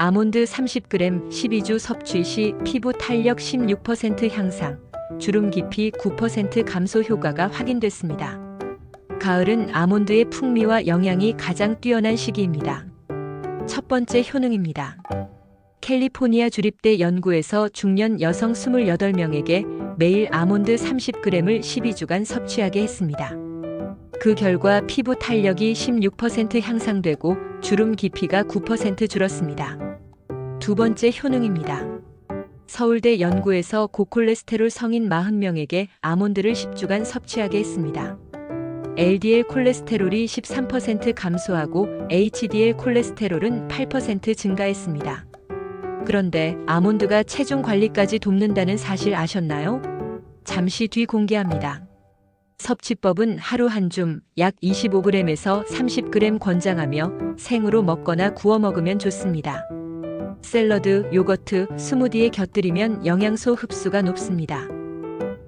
아몬드 30g 12주 섭취 시 피부 탄력 16% 향상, 주름 깊이 9% 감소 효과가 확인됐습니다. 가을은 아몬드의 풍미와 영양이 가장 뛰어난 시기입니다. 첫 번째 효능입니다. 캘리포니아 주립대 연구에서 중년 여성 28명에게 매일 아몬드 30g을 12주간 섭취하게 했습니다. 그 결과 피부 탄력이 16% 향상되고 주름 깊이가 9% 줄었습니다. 두 번째 효능입니다. 서울대 연구에서 고콜레스테롤 성인 40명에게 아몬드를 10주간 섭취하게 했습니다. LDL 콜레스테롤이 13% 감소하고 HDL 콜레스테롤은 8% 증가했습니다. 그런데 아몬드가 체중 관리까지 돕는다는 사실 아셨나요? 잠시 뒤 공개합니다. 섭취법은 하루 한 줌, 약 25g에서 30g 권장하며 생으로 먹거나 구워 먹으면 좋습니다. 샐러드, 요거트, 스무디에 곁들이면 영양소 흡수가 높습니다.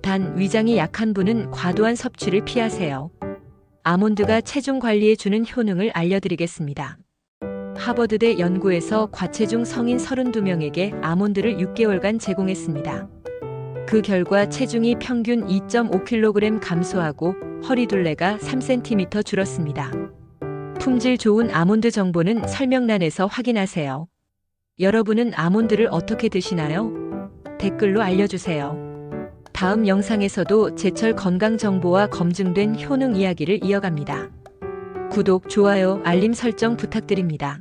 단 위장이 약한 분은 과도한 섭취를 피하세요. 아몬드가 체중 관리에 주는 효능을 알려드리겠습니다. 하버드대 연구에서 과체중 성인 32명에게 아몬드를 6개월간 제공했습니다. 그 결과 체중이 평균 2.5kg 감소하고 허리둘레가 3cm 줄었습니다. 품질 좋은 아몬드 정보는 설명란에서 확인하세요. 여러분은 아몬드를 어떻게 드시나요? 댓글로 알려주세요. 다음 영상에서도 제철 건강 정보와 검증된 효능 이야기를 이어갑니다. 구독, 좋아요, 알림 설정 부탁드립니다.